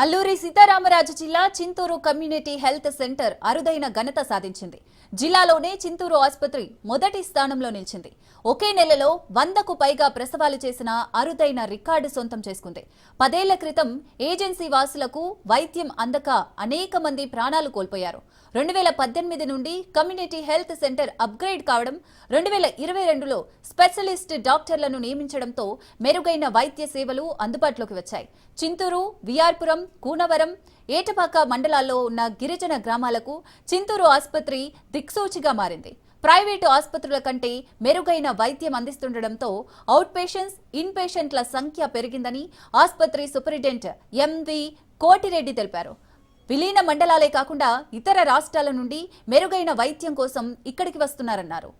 అల్లూరి సీతారామరాజు జిల్లా Chintur community health centre అరుదైన ఘనత సాధించింది. జిల్లాలోనే చింతూరు ఆసుపత్రి మొదటి స్థానంలో నిలిచింది. ఒకే నెలలో వందకు పైగా ప్రసవాలు చేసిన అరుదైన రికార్డు సొంతం చేసుకుంది. పదేళ్ళ క్రితం ఏజెన్సీ వాసులకు వైద్యం అందక అనేక మంది ప్రాణాలు కోల్పోయారు. రెండు వేల పద్దెనిమిది నుండి కమ్యూనిటీ హెల్త్ సెంటర్ అప్గ్రేడ్ కావడం రెండు వేల ఇరవై రెండులో స్పెషలిస్ట్ డాక్టర్లను నియమించడంతో మెరుగైన వైద్య సేవలు అందుబాటులోకి వచ్చాయి. చింతూరు విఆర్పురం కూనవరం ఏటపాక మండలాల్లో ఉన్న గిరిజన గ్రామాలకు చింతూరు ఆసుపత్రి దిక్సూచిగా మారింది. ప్రైవేటు ఆసుపత్రుల కంటే మెరుగైన వైద్యం అందిస్తుండటంతో అవుట్ పేషెంట్స్ ఇన్ పేషెంట్ల సంఖ్య పెరిగిందని ఆసుపత్రి సూపరింటెండెంట్ ఎంవి కోటిరెడ్డి తెలిపారు. విలీన మండలాలే కాకుండా ఇతర రాష్ట్రాల నుండి మెరుగైన వైద్యం కోసం ఇక్కడికి వస్తున్నారన్నారు.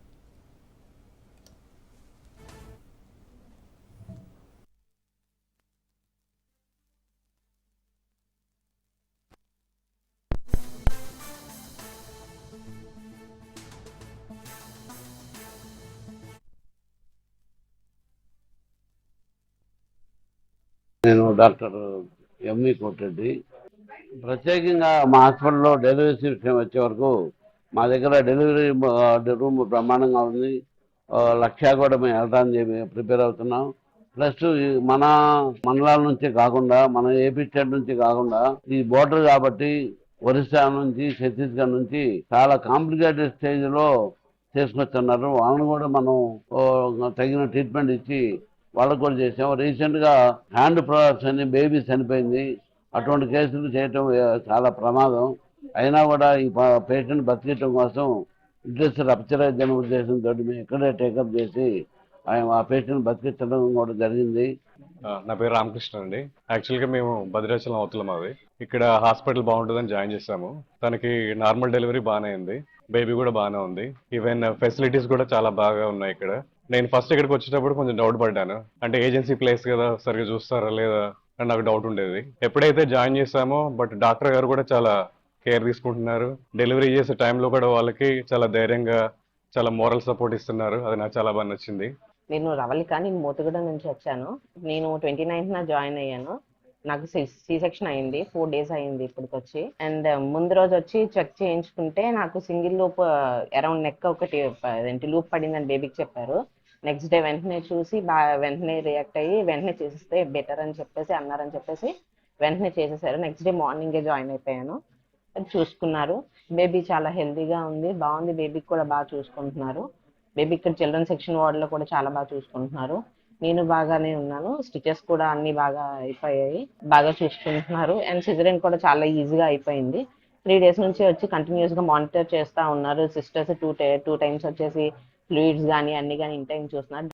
నేను డాక్టర్ ఎంవి e. కోటెడ్డి. ప్రత్యేకంగా మా హాస్పిటల్లో డెలివరీ విషయం వచ్చే వరకు మా దగ్గర డెలివరీ రూమ్ బ్రహ్మాండంగా ఉంది. ఆ, లక్ష్యా కూడా మేము వెళ్ళడానికి ప్రిపేర్ అవుతున్నాం. ప్లస్ మన మండలాల నుంచి కాకుండా మన ఏపీ స్టేట్ నుంచి కాకుండా ఈ బోర్డర్ కాబట్టి ఒరిస్సా నుంచి ఛత్తీస్గఢ్ నుంచి చాలా కాంప్లికేటెడ్ స్టేజ్లో లో వాళ్ళని కూడా మనం తగిన ట్రీట్మెంట్ ఇచ్చి వాళ్ళకు కూడా చేసాం. రీసెంట్గా హ్యాండ్ ప్రొడక్ట్స్ అని బేబీ చనిపోయింది. అటువంటి కేసులు చేయటం చాలా ప్రమాదం. అయినా కూడా ఈ పేషెంట్ బతికటం కోసం ఇంట్రెస్ట్ రప్చర్ జన ఉద్దేశంతో మేము ఇక్కడే టేకప్ చేసి ఆయన ఆ పేషెంట్ బతికించడం కూడా జరిగింది. నా పేరు రామకృష్ణ అండి. యాక్చువల్గా మేము భద్రాచలం అవతల అవి ఇక్కడ హాస్పిటల్ బాగుంటుందని జాయిన్ చేసాము తనకి నార్మల్ డెలివరీ బాగానే అయింది బేబీ కూడా బాగానే ఉంది. ఈవెన్ ఫెసిలిటీస్ కూడా చాలా బాగా ఉన్నాయి ఇక్కడ. నేను ఫస్ట్ ఇక్కడికి వచ్చేటప్పుడు కొంచెం డౌట్ పడ్డాను. అంటే ఏజెన్సీ ప్లేస్ కదా సరిగ్గా చూస్తారా లేదా అని నాకు డౌట్ ఉండేది. ఎప్పుడైతే జాయిన్ చేసామో బట్ డాక్టర్ గారు కూడా చాలా కేర్ తీసుకుంటున్నారు. డెలివరీ చేసే టైంలో కూడా వాళ్ళకి చాలా ధైర్యంగా చాలా మోరల్ సపోర్ట్ ఇస్తున్నారు. అది నాకు చాలా బాగా నచ్చింది. నేను రవళిక నేను మోతుగూడ నుంచి వచ్చాను. నేను ట్వంటీ నైన్త్ జాయిన్ అయ్యాను. నాకు సి సెక్షన్ అయింది ఫోర్ డేస్ అయింది ఇప్పటికి వచ్చి అండ్ uh, ముందు రోజు వచ్చి చెక్ చేయించుకుంటే నాకు సింగిల్ లూప్ అరౌండ్ నెక్ ఒకటి ఏంటి లూప్ పడిందని బేబీకి చెప్పారు. నెక్స్ట్ డే వెంటనే చూసి బాగా వెంటనే రియాక్ట్ అయ్యి వెంటనే చేసేస్తే బెటర్ అని చెప్పేసి అన్నారని చెప్పేసి వెంటనే చేసేసారు. నెక్స్ట్ డే మార్నింగే జాయిన్ అయిపోయాను. అది చూసుకున్నారు. బేబీ చాలా హెల్తీగా ఉంది బాగుంది. బేబీకి కూడా బాగా చూసుకుంటున్నారు. బేబీ ఇక్కడ చిల్డ్రన్ సెక్షన్ వార్డులో కూడా చాలా బాగా చూసుకుంటున్నారు. నేను బాగానే ఉన్నాను. స్టిచెస్ కూడా అన్ని బాగా అయిపోయాయి. బాగా చూసుకుంటున్నారు. అండ్ సిజరిన్ కూడా చాలా ఈజీగా అయిపోయింది. త్రీ డేస్ నుంచి వచ్చి కంటిన్యూస్గా మానిటర్ చేస్తా ఉన్నారు. సిస్టర్స్ టూ టూ టైమ్స్ వచ్చేసి ఫ్లూయిడ్స్ కానీ అన్ని కానీ ఇన్ టైం చూస్తున్నారు.